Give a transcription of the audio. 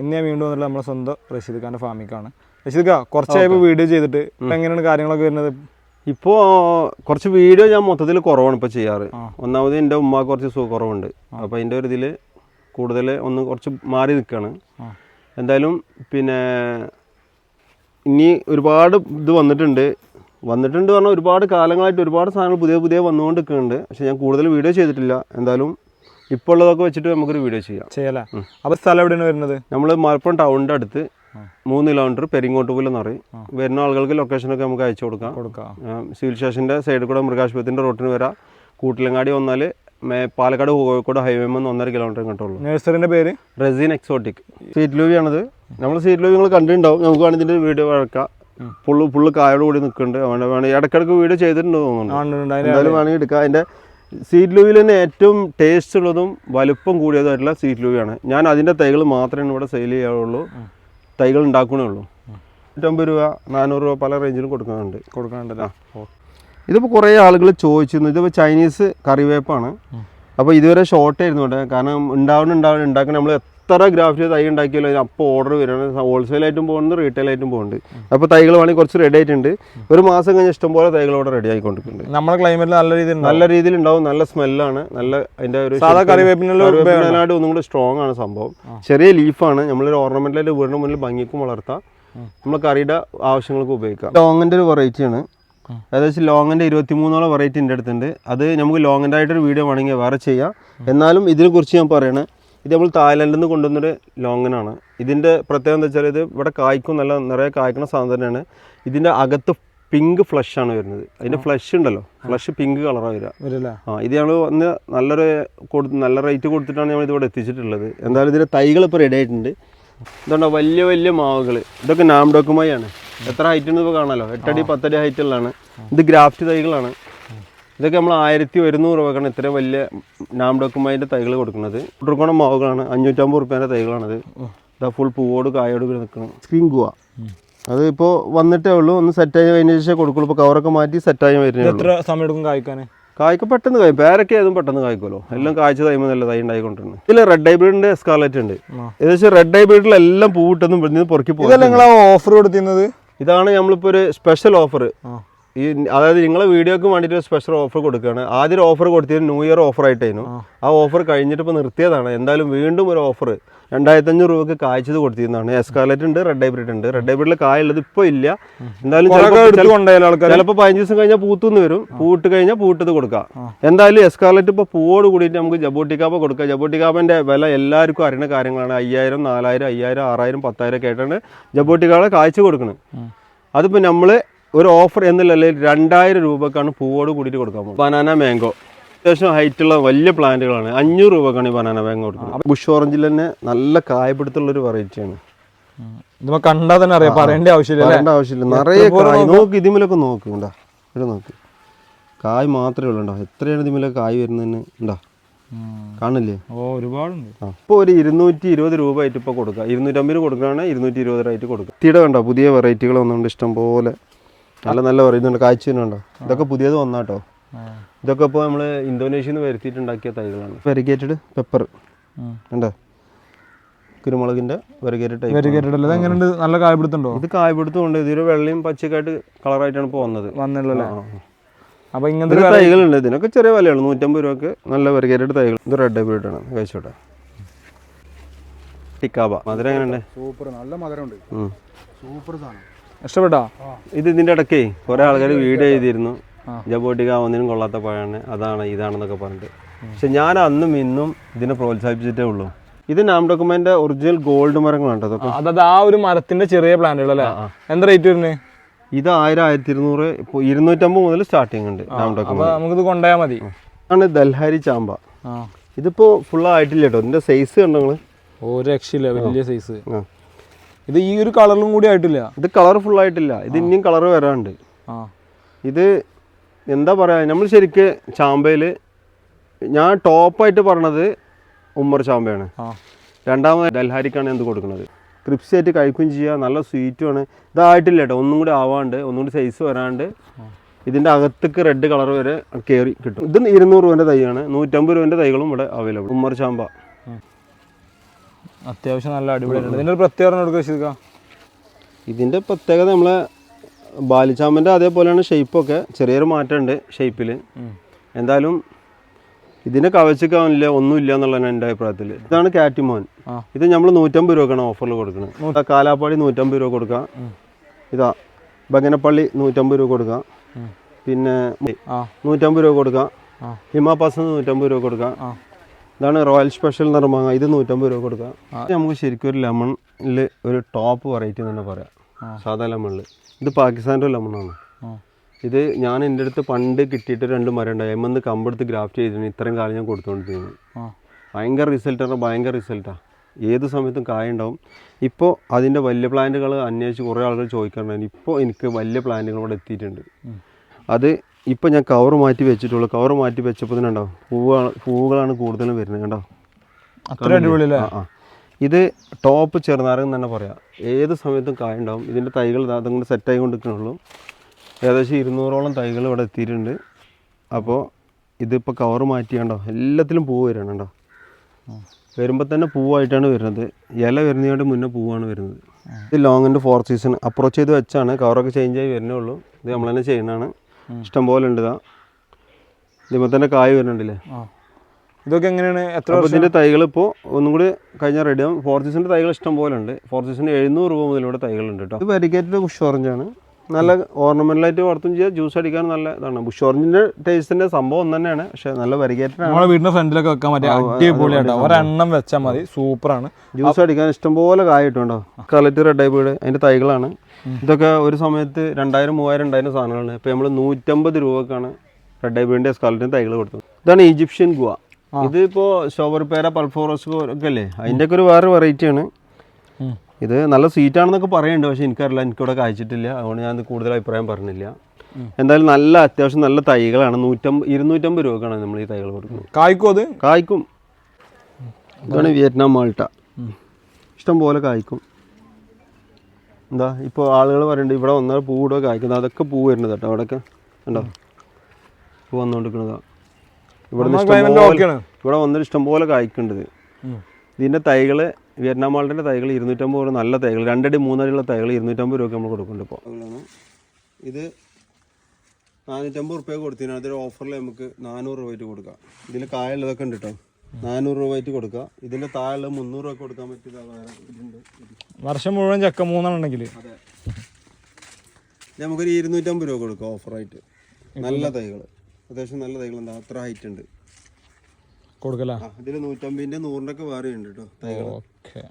ഇന്ന് ഞാൻ വീണ്ടും വന്നിട്ട് നമ്മുടെ സ്വന്തം റഷീദ് ഖാന്റെ ഫാമിക്കാണ് റഷീദ് ഖാ കുറച്ചായപ്പോൾ വീഡിയോ ചെയ്തിട്ട് ഇപ്പം എങ്ങനെയാണ് കാര്യങ്ങളൊക്കെ വരുന്നത്? ഇപ്പോൾ കുറച്ച് വീഡിയോ ഞാൻ മൊത്തത്തിൽ കുറവാണ് ഇപ്പോൾ ചെയ്യാറ്. ഒന്നാമത് എന്റെ ഉമ്മ കുറച്ച് സുഖ കുറവുണ്ട്. അപ്പോൾ അതിന്റെ ഒരു ഇതിൽ കൂടുതൽ ഒന്ന് കുറച്ച് മാറി നിൽക്കുകയാണ് എന്തായാലും പിന്നെ ഇനി ഒരുപാട് ഇത് വന്നിട്ടുണ്ട്. വന്നിട്ടുണ്ട് പറഞ്ഞാൽ ഒരുപാട് കാലങ്ങളായിട്ട് ഒരുപാട് സാധനങ്ങൾ പുതിയ പുതിയ വന്നുകൊണ്ട് നിൽക്കുന്നുണ്ട് പക്ഷേ ഞാൻ കൂടുതൽ വീഡിയോ ചെയ്തിട്ടില്ല. എന്തായാലും ഇപ്പോൾ ഉള്ളതൊക്കെ വെച്ചിട്ട് നമുക്കൊരു വീഡിയോ ചെയ്യാം. ചെയ്യല്ലേ അപ്പോൾ സ്ഥലം എവിടെയാണ് വരുന്നത്? നമ്മൾ മലപ്പുറം ടൗണിന്റെ അടുത്ത് മൂന്ന് കിലോമീറ്റർ പെരിങ്ങോട്ടുപുൽ എന്ന് പറയും. വരുന്ന ആളുകൾക്ക് ലൊക്കേഷനൊക്കെ നമുക്ക് അയച്ചു കൊടുക്കാം. കൊടുക്കാം. സിവിൽ സ്റ്റേഷന്റെ സൈഡിൽ കൂടെ മൃഗാശുപത്രിന്റെ റോട്ടിന് വരാം. കൂട്ടിലങ്ങാടി വന്നാൽ പാലക്കാട് കോഴിക്കോട് ഹൈവേ നിന്ന് ഒന്നര കിലോമീറ്റർ കിട്ടുള്ളൂ നഴ്സറിന്റെ പേര്? Resin exotic. സീറ്റ് ലൂവി ആണത്. നമ്മൾ സീറ്റ് ലൂവി നിങ്ങൾ കണ്ടിട്ടുണ്ടാവും. നമുക്ക് വേണമെങ്കിൽ ഇതിന്റെ വീഡിയോ വഴക്കാം ഫുള്ള് ഫുള്ള് കായോട് കൂടി നിൽക്കുന്നുണ്ട് വേണ്ട വേണം ഇടയ്ക്കിടയ്ക്ക് വീഡിയോ ചെയ്തിട്ടുണ്ട് തോന്നുന്നുണ്ട് എന്തായാലും വേണമെങ്കിൽ എടുക്കാം. അതിന്റെ സീറ്റ് ലൂവിൽ തന്നെ ഏറ്റവും ടേസ്റ്റ് ഉള്ളതും വലുപ്പം കൂടിയതായിട്ടുള്ള സീറ്റ് ലൂവിയാണ് ഞാൻ അതിന്റെ തൈകൾ മാത്രമേ ഇവിടെ സെയിൽ ചെയ്യാറുള്ളൂ. തൈകൾ ഉണ്ടാക്കണേ ഉള്ളൂ. നൂറ്റമ്പത് രൂപ നാനൂറ് രൂപ പല റേഞ്ചിലും കൊടുക്കുന്നുണ്ട്. ആ. ഇതിപ്പോൾ കുറേ ആളുകൾ ചോദിച്ചിരുന്നു. ഇതിപ്പോൾ ചൈനീസ് കറിവേപ്പാണ്. അപ്പോൾ ഇതുവരെ ഷോർട്ട് ആയിരുന്നു ഇവിടെ. കാരണം ഉണ്ടാവണം ഉണ്ടാവണം ഉണ്ടാക്കണം നമ്മൾ എത്ര ഗ്രാഫിറ്റ് തൈ ഉണ്ടാക്കിയാലും അതിന് അപ്പോൾ ഓർഡർ വരുന്നത് ഹോൾസെയിലായിട്ടും പോകുന്നുണ്ട് റീറ്റെയിലായിട്ടും പോകുന്നുണ്ട്. അപ്പോൾ തൈകൾ വേണമെങ്കിൽ കുറച്ച് റെഡി ആയിട്ടുണ്ട്. ഒരു മാസം കഴിഞ്ഞ് ഇഷ്ടംപോലെ തൈകൾ ഇവിടെ റെഡി ആയിക്കൊണ്ടിരിക്കുന്നുണ്ട്. നമ്മുടെ ക്ലൈമറ്റിൽ നല്ല രീതിയിൽ നല്ല രീതിയിൽ ഉണ്ടാവും നല്ല സ്മെല്ലാണ് നല്ല അതിന്റെ ഒരു സാധാ കറിവേപ്പിനാട് ഒന്നും കൂടി സ്ട്രോങ് ആണ് സംഭവം. ചെറിയ ലീഫാണ് നമ്മളൊരു ഓർണമെന്റിലായിട്ട് വീടിന് മുന്നിൽ ഭംഗിക്കും വളർത്താം. നമ്മൾ കറിയുടെ ആവശ്യങ്ങൾക്ക് ഉപയോഗിക്കാം. ലോങ്ങിന്റെ ഒരു വെറൈറ്റിയാണ് ഏകദേശം ലോങ്ങിന്റെ ഇരുപത്തി മൂന്നോളം വെറൈറ്റി എന്റെ അടുത്തുണ്ട്. അത് നമുക്ക് ലോങ്ങിന്റെ ആയിട്ടൊരു വീഡിയോ വേണമെങ്കിൽ വേറെ ചെയ്യാം. എന്നാലും ഇതിനെക്കുറിച്ച് ഞാൻ പറയണേ ഇത് നമ്മൾ തായ്ലൻഡിൽ നിന്ന് കൊണ്ടുവന്നൊരു ലോങ്ങനാണ്. ഇതിന്റെ പ്രത്യേകത എന്താ വെച്ചാൽ ഇത് ഇവിടെ കായ്ക്കും നല്ല നിറയെ കായ്ക്കുന്ന സാധനം തന്നെയാണ്. ഇതിന്റെ അകത്ത് പിങ്ക് ഫ്ലഷ് ആണ് വരുന്നത്. അതിന്റെ ഫ്ലഷ് ഉണ്ടല്ലോ. ഫ്ലഷ് പിങ്ക് കളറാണ് വരിക. ആ ഇത് ഞങ്ങൾ വന്ന് നല്ലൊരു കൊടു നല്ല റേറ്റ് കൊടുത്തിട്ടാണ് ഞങ്ങൾ ഇതിവിടെ എത്തിച്ചിട്ടുള്ളത്. എന്തായാലും ഇതിന്റെ തൈകൾ ഇപ്പോൾ റെഡി ആയിട്ടുണ്ട്. ഇതുണ്ടോ വലിയ വലിയ മാവുകൾ. ഇതൊക്കെ നാംഡോക്കുമായാണ് എത്ര ഹൈറ്റ് ഉണ്ട് ഇപ്പോൾ കാണാമല്ലോ എട്ടടി പത്തടി ഹൈറ്റുള്ളതാണ് ഇത് ഗ്രാഫ്റ്റ് തൈകളാണ്. ഇതൊക്കെ നമ്മൾ ആയിരത്തി ഒരുന്നൂറ് രൂപക്കാണ് ഇത്രയും വലിയ നാംഡോക്കുമായിന്റെ തൈകൾ കൊടുക്കുന്നത്. കുട്ടർക്കോണം മാവുകളാണ്. അഞ്ഞൂറ്റമ്പത് റുപ്യേന്റെ തൈകളാണത്. ഇതാ ഫുൾ പൂവോട് കായോട് കൂടി നിൽക്കണം. Screen guava. അത് ഇപ്പോൾ വന്നിട്ടേ ഉള്ളൂ. ഒന്ന് സെറ്റായി കഴിഞ്ഞ ശേഷം കൊടുക്കുള്ളൂ. ഇപ്പോൾ കവറൊക്കെ മാറ്റി സെറ്റായി വരുന്നത് എത്ര സമയം എടുക്കും കായ്ക്കാൻ കായ്ക്ക പെട്ടെന്ന് കായും. പേരൊക്കെ ഏതും പെട്ടെന്ന് കായ്ക്കുമല്ലോ. എല്ലാം കായ്ച്ച തൈമ നല്ല തൈ ഉണ്ടായിക്കൊണ്ടിരുന്നത് ഇതിൽ റെഡ് ഹൈബ്രിഡിന്റെ സ്കാർലറ്റ് ഉണ്ട്. ഏകദേശം റെഡ് ഹൈബ്രിഡിലെല്ലാം പൂവിട്ടൊന്നും പുറക്കി പോകും ഓഫർ കൊടുത്തിരുന്നത്? ഇതാണ് നമ്മളിപ്പോൾ ഒരു സ്പെഷ്യൽ ഓഫർ ഈ അതായത് നിങ്ങളെ വീഡിയോക്ക് വേണ്ടിയിട്ട് ഒരു സ്പെഷ്യൽ ഓഫർ കൊടുക്കുകയാണ്. ആദ്യം ഓഫർ കൊടുത്തത് ന്യൂ ഇയർ ഓഫർ ആയിട്ടായിരുന്നു. ആ. ഓഫർ കഴിഞ്ഞിട്ട് ഇപ്പോൾ നിർത്തിയതാണ്. എന്തായാലും വീണ്ടും ഒരു ഓഫർ രണ്ടായിരത്തി അഞ്ഞൂറ് രൂപക്ക് കായ്ച്ചത് കൊടുത്തിരുന്നതാണ്. എസ്കാലറ്റ് ഉണ്ട് റെഡ് ഹൈബ്രിഡ് ഉണ്ട്. റെഡ് ഹൈബ്രിഡിൽ കായുള്ളത് ഇപ്പോൾ ഇല്ല. എന്തായാലും ചിലപ്പോൾ- ആൾക്കാർ ചിലപ്പോൾ പതിനഞ്ച് ദിവസം കഴിഞ്ഞാൽ പൂത്തുനിന്ന് വരും. പൂട്ട് കഴിഞ്ഞാൽ പൂട്ടത് കൊടുക്കാം. എന്തായാലും എസ്കാലറ്റ് ഇപ്പോൾ പൂവോട് കൂടിയിട്ട് നമുക്ക് ജബോട്ടിക്കാപ്പ കൊടുക്കാം. ജബോട്ടിക്കാപ്പന്റെ വില എല്ലാവർക്കും അറിയുന്ന കാര്യങ്ങളാണ്. അയ്യായിരം നാലായിരം അയ്യായിരം ആറായിരം പത്തായിരം ഒക്കെ ആയിട്ടാണ് ജബോട്ടിക്കാളെ കാഴ്ച കൊടുക്കുന്നത് അതിപ്പോൾ നമ്മൾ ഒരു ഓഫർ എന്നല്ലേ രണ്ടായിരം രൂപക്കാണ് പൂവോട് കൂടിയിട്ട് കൊടുക്കാൻ പോകുന്നത്. Banana mango. അത്യാവശ്യം ഹൈറ്റുള്ള വലിയ പ്ലാന്റുകളാണ്. അഞ്ഞൂറ് രൂപക്കാണ് ഈ ബനാന മാംഗോ കൊടുക്കുന്നത്. ബുഷ് ഓറഞ്ചിൽ തന്നെ നല്ല കായപിടുത്തുള്ളൊരു വെറൈറ്റിയാണ് ഇത് കണ്ടാൽ തന്നെ അറിയാം. പറയേണ്ട ആവശ്യമില്ല പറയേണ്ട ആവശ്യമില്ല. നിറയെ കായ്. നോക്ക്? ഇതിമലൊക്കെ നോക്ക് ഉണ്ടാ ഇവിടെ നോക്ക്. കായ് മാത്രമേ ഉള്ളൂ ഉണ്ടോ എത്രയാണ് ഇതിമലൊക്കെ കായ് വരുന്നത് ഉണ്ടാ കാണില്ലേ? ഓ ഒരുപാടുണ്ട്. ഇപ്പോൾ ഒരു ഇരുന്നൂറ്റി ഇരുപത് രൂപ ആയിട്ട് ഇപ്പോൾ കൊടുക്കുക ഇരുന്നൂറ്റമ്പത് കൊടുക്കുകയാണെങ്കിൽ ഇരുന്നൂറ്റി ഇരുപത് രൂപയായിട്ട് കൊടുക്കുക തീടെ കണ്ടോ പുതിയ വെറൈറ്റികൾ വന്നുകൊണ്ട് ഇഷ്ടം പോലെ നല്ല നല്ല ഒറിജിനൽ ഉണ്ട് കാഴ്ച കണ്ടോ ഇതൊക്കെ പുതിയത് വന്നാട്ടോ. ഇതൊക്കെ ഇപ്പോൾ നമ്മൾ ഇന്തോനേഷ്യയിൽ നിന്ന് വരുത്തിയിട്ടുണ്ടാക്കിയ തൈകളാണ്. Variegated pepper. ഉണ്ടോ. കുരുമുളകിന്റെ വെരിഗേറ്റഡ് ടൈപ്പ് വെരികേറ്റഡ് എങ്ങനെയുണ്ട് നല്ല കായപിടുത്തുണ്ടോ ഇത് കായ്പിടുത്തമുണ്ട്. ഇതൊരു വെള്ളയും പച്ചക്കായിട്ട് കളറായിട്ടാണ് ഇപ്പോൾ വന്നത്. വന്നുള്ളല്ലേ ആ. അപ്പൊ ഇങ്ങനത്തെ തൈകളുണ്ട്. ഇതിനൊക്കെ ചെറിയ വിലയാണ്. നൂറ്റമ്പത് രൂപക്ക് നല്ല വെരിഗേറ്റഡ് തൈകൾ. ഇത് റെഡ് ഹൈബ്രിഡ് ആണ്. കഴിച്ചോട്ടെ ടിക്കാബ. മധുരം എങ്ങനെയുണ്ട്? സൂപ്പർ. നല്ല മധുരമുണ്ട്. സൂപ്പർ സാധനം. ഇഷ്ടപ്പെട്ടോ? ഇത് ഇതിന്റെ ഇടയ്ക്കേ കുറേ ആൾക്കാർ വീഡിയോ ചെയ്തിരുന്നു. ജബോട്ടിക ജബോട്ടിക്ക ഒന്നിനും കൊള്ളാത്ത പഴമാണ്. അതാണ് ഇതാണെന്നൊക്കെ പറഞ്ഞിട്ട്. പക്ഷെ ഞാൻ അന്നും ഇന്നും ഇതിനെ പ്രോത്സാഹിപ്പിച്ചിട്ടേ ഉള്ളൂ. ഇത് നാം ഡോക്യുമെന്റ് ഒറിജിനൽ ഗോൾഡ് മരങ്ങളാണ് അതായത് ആ ഒരു മരത്തിന്റെ ചെറിയ പ്ലാന്റുകൾ അല്ലേ. എന്താ റേറ്റ് വരുന്നത് ഇത് ആയിരം ആയിരത്തി ഇരുന്നൂറ് ഇപ്പോൾ ഇരുന്നൂറ്റമ്പത് മുതൽ സ്റ്റാർട്ടിങ് ഉണ്ട് നാം ഡോക്യുമെന്റ്. നമുക്കിത് കൊണ്ടുപോയാൽ മതി. ആണ് ദൽഹാരി ചാമ്പ. ഇതിപ്പോ ഫുൾ ഫുള്ളായിട്ടില്ല കേട്ടോ. ഇതിന്റെ സൈസ് കണ്ടോ നിങ്ങൾ ഒരു രക്ഷയില്ല വലിയ സൈസ് ആ. ഇത് ഈ ഒരു കളറിലും കൂടി ആയിട്ടില്ല. ഇത് കളർ ആയിട്ടില്ല. ഇത് ഇനിയും കളർ വരാണ്ട് ഇത് എന്താ പറയാ നമ്മൾ ശരിക്ക് ചാമ്പയിൽ ഞാൻ ടോപ്പായിട്ട് പറഞ്ഞത് ഉമ്മർ ചാമ്പയാണ്. രണ്ടാമത് ഡൽഹാരിക്കാണ് എന്ത് കൊടുക്കുന്നത്. ക്രിപ്സി ആയിട്ട് കഴിക്കുകയും ചെയ്യുക നല്ല സ്വീറ്റുമാണ് ഇതായിട്ടില്ല കേട്ടോ ഒന്നും കൂടി ആവാണ്ട് ഒന്നും കൂടി സൈസ് വരാണ്ട്. ഇതിന്റെ അകത്തേക്ക് റെഡ് കളർ വരെ കയറി കിട്ടും. ഇത് ഇരുന്നൂറ് രൂപേന്റെ തൈയാണ് നൂറ്റമ്പത് രൂപേന്റെ തൈകളും ഇവിടെ അവൈലബിൾ ഉമ്മർ ചാമ്പ. അത്യാവശ്യം നല്ല അടിപൊളിയായിട്ടുണ്ട് ഇതിന്റെ പ്രത്യേകത എടുക്കുക റഷീദ് ഇതിന്റെ പ്രത്യേകത നമ്മളെ ബാലിച്ചാമ്പന്റെ അതേപോലെയാണ് ഷേപ്പൊക്കെ. ചെറിയൊരു മാറ്റമുണ്ട് ഷേപ്പിൽ എന്തായാലും ഇതിനെ കവച്ചിക്കാനില്ല ഒന്നുമില്ല എന്നുള്ളതാണ് എന്റെ അഭിപ്രായത്തിൽ ഇതാണ് കാറ്റിമോൻ. ഇത് നമ്മൾ നൂറ്റമ്പത് രൂപക്കാണ് ഓഫറിൽ കൊടുക്കുന്നത് കാലാപ്പാടി നൂറ്റമ്പത് രൂപ കൊടുക്കാം. ഇതാ ബഗനപ്പള്ളി നൂറ്റമ്പത് രൂപ കൊടുക്കാം. പിന്നെ നൂറ്റമ്പത് രൂപ കൊടുക്കാം. ഹിമാപാസ് നൂറ്റമ്പത് രൂപ കൊടുക്കാം. ഇതാണ് റോയൽ സ്പെഷ്യൽ എന്ന് പറയുമ്പോൾ ഇത് നൂറ്റമ്പത് രൂപ കൊടുക്കാം നമുക്ക് ശരിക്കും ഒരു ലെമണിൽ ഒരു ടോപ്പ് വെറൈറ്റി എന്ന് തന്നെ പറയാം. സാധാ ലെമണിൽ ഇത് പാകിസ്ഥാന്റെ ലെമണാണ്. ഇത് ഞാൻ എന്റെ അടുത്ത് പണ്ട് കിട്ടിയിട്ട് രണ്ട് മരം ഉണ്ടായി. എമ്മന്ന് കമ്പെടുത്ത് ഗ്രാഫ്റ്റ് ചെയ്തിരുന്നു ഇത്രയും കാലം ഞാൻ കൊടുത്തുകൊണ്ടിരുന്നു ഭയങ്കര ഭയങ്കര റിസൾട്ടാണ് ഭയങ്കര റിസൾട്ടാണ് ഏത് സമയത്തും കായ ഉണ്ടാവും. ഇപ്പോൾ അതിന്റെ വലിയ പ്ലാന്റുകൾ അന്വേഷിച്ച് കുറേ ആളുകൾ ചോദിക്കാറുണ്ടായിരുന്നു ഇപ്പോൾ എനിക്ക് വലിയ പ്ലാന്റുകൾ ഇവിടെ എത്തിയിട്ടുണ്ട്. അത് ഇപ്പോൾ ഞാൻ കവർ മാറ്റി വെച്ചിട്ടുള്ളൂ. കവർ മാറ്റി വെച്ചപ്പോൾ തന്നെ ഉണ്ടാവും പൂവാണ് പൂവുകളാണ് കൂടുതലും വരുന്നത് കണ്ടോ? അത്ര അടിപൊളിയല്ലേ? ആ ഇത് ടോപ്പ് ചെറുനാരകം തന്നെ പറയാം. ഏത് സമയത്തും കായ ഉണ്ടാവും. ഇതിന്റെ തൈകൾ അതുകൊണ്ട് സെറ്റായി കൊണ്ടിരിക്കണുള്ളൂ. ഏകദേശം ഇരുന്നൂറോളം തൈകൾ ഇവിടെ എത്തിയിട്ടുണ്ട്. അപ്പോൾ ഇതിപ്പോൾ കവർ മാറ്റിയാണ്ടോ എല്ലാത്തിലും പൂവ് വരണം കേട്ടോ വരുമ്പോൾ തന്നെ പൂവായിട്ടാണ് വരുന്നത്. ഇല വരുന്നതിന്റെ മുന്നേ പൂവാണ് വരുന്നത്. ഇത് ലോങ്ങിന്റെ ഫോർ സീസൺ അപ്രോച്ച് ചെയ്ത് വെച്ചാണ്. കവറൊക്കെ ചേഞ്ച് ആയി വരുന്നേ ഉള്ളൂ. ഇത് നമ്മൾ തന്നെ ചെയ്യുന്നതാണ്. ഇഷ്ടംപോലെ ഉണ്ട് ഇതാ. ഇതിപ്പോൾ തന്നെ കായ് വരുന്നുണ്ടല്ലേ? ഇതൊക്കെ എങ്ങനെയാണ്? എത്ര ഇതിന്റെ തൈകൾ ഇപ്പോൾ ഒന്നും കൂടി കഴിഞ്ഞാൽ റെഡിയാവും ഫോർ സീസണിന്റെ തൈകൾ ഇഷ്ടം പോലെ ഉണ്ട് ഫോർ സീസണിന് എഴുന്നൂറ് രൂപ മുതൽ ഇവിടെ തൈകളുണ്ട് കേട്ടോ ഇത് വെരിക്കേറ്റഡ് കുഷ് ഓറഞ്ചാണ് നല്ല ഓർണമെന്റലായിട്ട് വളർത്തും ചെയ്യാം ജ്യൂസ് അടിക്കാൻ നല്ല ഇതാണ്. ബുഷ് ഓറഞ്ചിന്റെ ടേസ്റ്റിന്റെ സംഭവം ഒന്ന് തന്നെയാണ് പക്ഷെ നല്ല വെരിക്കേറ്റഡ് ആണ്. നമ്മളെ വീടിന്റെ ഫ്രണ്ടിലൊക്കെ വെക്കാൻ പറ്റിയ അടിപൊളിയാട്ടോ. ഒരെണ്ണം വെച്ചാൽ മതി സൂപ്പറാണ്. ജ്യൂസ് അടിക്കാൻ ഇഷ്ടംപോലെ കായിട്ടുണ്ടോ കളറ്റ് റെഡ് ഐ പോയിട്ട് അതിന്റെ തൈകളാണ്. ഇതൊക്കെ ഒരു സമയത്ത് രണ്ടായിരം മൂവായിരം രണ്ടായിരം സാധനങ്ങളാണ്. ഇപ്പൊ നമ്മൾ നൂറ്റമ്പത് രൂപക്കാണ് റെഡ് ആയിപ്പോയിന്റെ സ്കാലറ്റിന് തൈകൾ കൊടുത്തത്. ഇതാണ് ഈജിപ്ഷ്യൻ ഗുവ. ഇതിപ്പോ ഷോവർ പേര പൾഫോറസ് ഒക്കെ അല്ലേ? അതിന്റെ ഒക്കെ ഒരു വേറെ വെറൈറ്റിയാണ്. ഇത് നല്ല സീറ്റ് ആണെന്നൊക്കെ പറയുന്നുണ്ട് പക്ഷേ എനിക്കറിയില്ല എനിക്കിവിടെ കായ്ച്ചിട്ടില്ല അതുകൊണ്ട് ഞാൻ കൂടുതൽ അഭിപ്രായം പറഞ്ഞില്ല. എന്തായാലും നല്ല അത്യാവശ്യം നല്ല തൈകളാണ്. നൂറ്റമ്പത് ഇരുന്നൂറ്റമ്പത് രൂപക്കാണ് നമ്മൾ ഈ തൈകൾ കൊടുക്കുന്നത്. കായ്ക്കും അത്? കായ്ക്കും. ഇതാണ് വിയറ്റ്നാം മാൾട്ട. ഇഷ്ടം പോലെ കായ്ക്കും. എന്താ ഇപ്പോൾ ആളുകൾ പറയുന്നുണ്ട് ഇവിടെ വന്നാൽ പൂ ഇവിടെ കായ്ക്കുന്നത് അതൊക്കെ പൂ വരുന്നത് കേട്ടോ അവിടെയൊക്കെ. ഉണ്ടോ പൂ വന്നുകൊണ്ടിരിക്കുന്നതാ ഇവിടെ ഇഷ്ടം. ഇവിടെ വന്നിട്ട് ഇഷ്ടംപോലെ കായ്ക്കുന്നുണ്ട് ഇത്. ഉം. ഇതിന്റെ തൈകൾ വിയറ്റ്നാം മാൾട്ടിന്റെ തൈകൾ ഇരുന്നൂറ്റമ്പത് രൂപ നല്ല തൈകൾ. രണ്ടടി മൂന്നടിയുള്ള തൈകൾ ഇരുന്നൂറ്റമ്പത് രൂപയ്ക്ക് നമ്മൾ കൊടുക്കുന്നുണ്ട് ഇപ്പോൾ. ഇത് നാനൂറ്റമ്പത് റുപ്യ കൊടുത്തതിനാണ് അതൊരു ഓഫറിൽ നമുക്ക് നാനൂറ് രൂപയായിട്ട് കൊടുക്കാം. ഇതിൽ കായുള്ളതൊക്കെ ഉണ്ട് കേട്ടോ നാനൂറ് രൂപയായിട്ട് കൊടുക്കുക ഇതിന്റെ താഴെ മുന്നൂറ് രൂപയ്ക്ക് കൊടുക്കാൻ പറ്റിയത് വേറെ ഇതുണ്ട്. വർഷം മുഴുവൻ ചക്ക മൂന്നെണ്ണം ഉണ്ടെങ്കിൽ. അതെ. നമുക്കൊരു ഇരുന്നൂറ്റമ്പത് രൂപ കൊടുക്കാം ഓഫറായിട്ട് നല്ല തൈകൾ. അത്യാവശ്യം നല്ല തൈകൾ എന്താ അത്ര ഹൈറ്റ് ഉണ്ട്. കൊടുക്കല? ഇതിൽ നൂറ്റമ്പതിന്റെ നൂറിന്റെ ഒക്കെ വേറെ ഉണ്ട് കേട്ടോ ഓക്കെ.